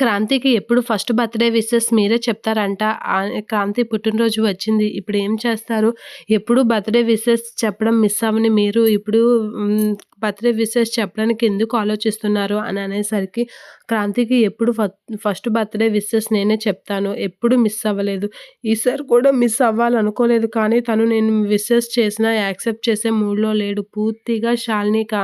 క్రాంతికి ఎప్పుడు first birthday wishes మీరే చెప్తారంట. క్రాంతి పుట్టినరోజు వచ్చింది. ఇప్పుడు ఏం చేస్తారు? ఎప్పుడు బర్త్‌డే విషెస్ చెప్పడం మిస్ అవ్వని మీరు ఇప్పుడు బర్త్‌డే విషెస్ చెప్పడానికి ఎందుకు ఆలోచిస్తున్నారు అని అనేసరికి క్రాంతికి ఎప్పుడు ఫస్ట్ బర్త్‌డే విషెస్ నేనే చెప్తాను. ఎప్పుడు మిస్ అవ్వలేదు. ఈసారి కూడా మిస్ అవ్వాలనుకోలేదు. కానీ తను నేను విషెస్ చేసినా యాక్సెప్ట్ చేసే మూడ్‌లో లేడు. పూర్తిగా శాలిని కా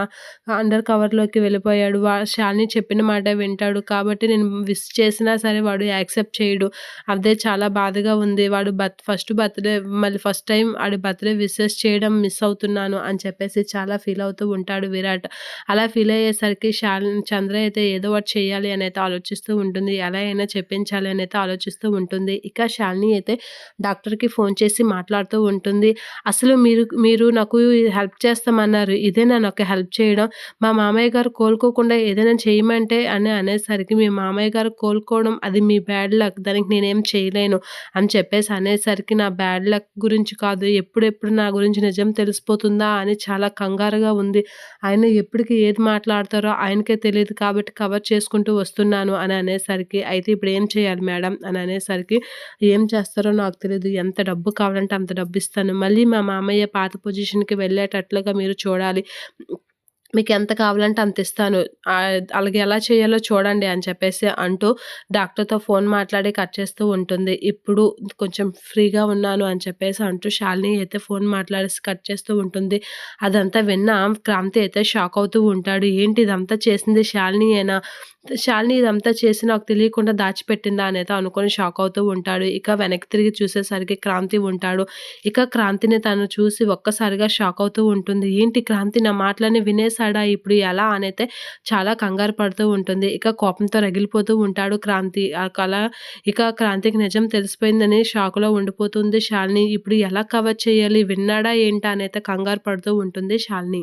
అండర్ కవర్‌లోకి వెళ్ళిపోయాడు. వా శాలిని చెప్పిన మాట వింటాడు. కాబట్టి నేను విష్ చేసినా సరే వాడు యాక్సెప్ట్ చేయడు. అదే చాలా బాధగా ఉంది. వాడు బర్త్ ఫస్ట్ బర్త్‌డే మళ్ళీ ఫస్ట్ టైం వాడి బర్త్‌డే విషెస్ చేయడం మిస్ అవుతున్నాను అని చెప్పేసి చాలా ఫీల్ అవుతూ ఉంటాడు విరాట్. అలా ఫీల్ అయ్యేసరికి శాల్ చంద్ర అయితే ఏదో ఒకటి చేయాలి అని అయితే ఆలోచిస్తూ ఉంటుంది. ఎలా అయినా చెప్పించాలి అని అయితే ఆలోచిస్తూ ఉంటుంది. ఇక శాలిని అయితే డాక్టర్‌కి ఫోన్ చేసి మాట్లాడుతూ ఉంటుంది. అసలు మీరు మీరు నాకు హెల్ప్ చేస్తామన్నారు. ఇదేనా నాకు హెల్ప్ చేయడం? మా మామయ్య గారు కోలుకోకుండా ఏదైనా చేయమంటే అని అనేసరికి మీ మామయ్య గారు కోలుకోవడం అది మీ బ్యాడ్ లక్. దానికి నేనేం చేయలేను అని చెప్పేసి అనేసరికి నా బ్యాడ్ లక్ గురించి కాదు. ఎప్పుడెప్పుడు నా గురించి నిజం తెలిసిపోతుందా అని చాలా కంగారుగా ఉంది. ఆయన ఎప్పటికి ఏది మాట్లాడతారో ఆయనకే తెలియదు కాబట్టి కవర్ చేసుకుంటూ వస్తున్నాను అని అనేసరికి అయితే ఇప్పుడు ఏం చేయాలి మేడం అని అనేసరికి ఏం చేస్తారో నాకు తెలియదు ఎంత డబ్బు కావాలంటే అంత డబ్బు ఇస్తాను. మళ్ళీ మా మామయ్య పాత పొజిషన్‌కి వెళ్ళేటట్లుగా మీరు చూడాలి. మీకు ఎంత కావాలంటే అంత ఇస్తాను. అలాగే ఎలా చేయాలో చూడండి అని చెప్పేసి అంటూ డాక్టర్‌తో ఫోన్ మాట్లాడి కట్ చేస్తూ ఉంటుంది. ఇప్పుడు కొంచెం ఫ్రీగా ఉన్నాను అని చెప్పేసి అంటూ శాలిని అయితే ఫోన్ మాట్లాడేసి కట్ చేస్తూ ఉంటుంది. అదంతా విన్న క్రాంతి అయితే షాక్ అవుతూ ఉంటాడు. ఏంటి ఇదంతా చేసింది శాలిని అయినా శాలిని ఇదంతా చేసి నాకు తెలియకుండా దాచిపెట్టిందా అని అయితే అనుకోని షాక్ అవుతూ ఉంటాడు. ఇక వెనక్కి తిరిగి చూసేసరికి క్రాంతి ఉంటాడు. ఇక క్రాంతిని తను చూసి ఒక్కసారిగా షాక్ అవుతూ ఉంటుంది. ఏంటి క్రాంతి నా మాటలని వినేసాడా? ఇప్పుడు ఎలా అనైతే చాలా కంగారు పడుతూ ఉంటుంది. ఇక కోపంతో రగిలిపోతూ ఉంటాడు క్రాంతి. ఆహ్, అలా ఇక క్రాంతికి నిజం తెలిసిపోయిందని షాక్‌లో ఉండిపోతుంది శాలిని. ఇప్పుడు ఎలా కవర్ చేయాలి? విన్నాడా ఏంటా? అనైతే కంగారు పడుతూ ఉంటుంది శాలిని.